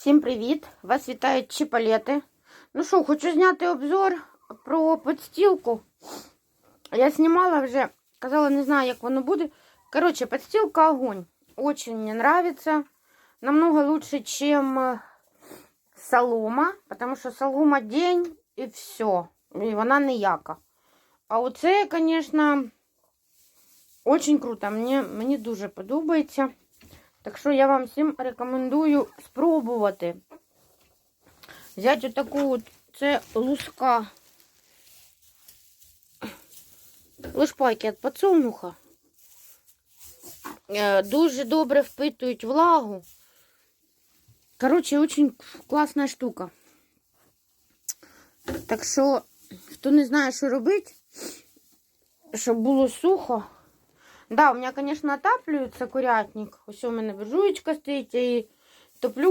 Всім привіт! Вас вітають чіпалети. Ну що, хочу зняти обзор про подстілку. Я знімала вже, казала, не знаю, як воно буде. Короче, подстилка огонь. Очень мне нравится. Намного лучше, чем э, солома, потому що солома день і все. І вона ніяка. А оце, звісно, очень круто. Мені, мені дуже подобається. Так що я вам всім рекомендую спробувати. Взяти отаку от, це луска. Лишпайки від подсолнуха. Е, Дуже добре впитують влагу. Короче, очень класна штука. Так що, хто не знає, що робити, щоб було сухо. Да, у меня, конечно, отапливается курятник. Все, у меня буржуечка стоит, я и топлю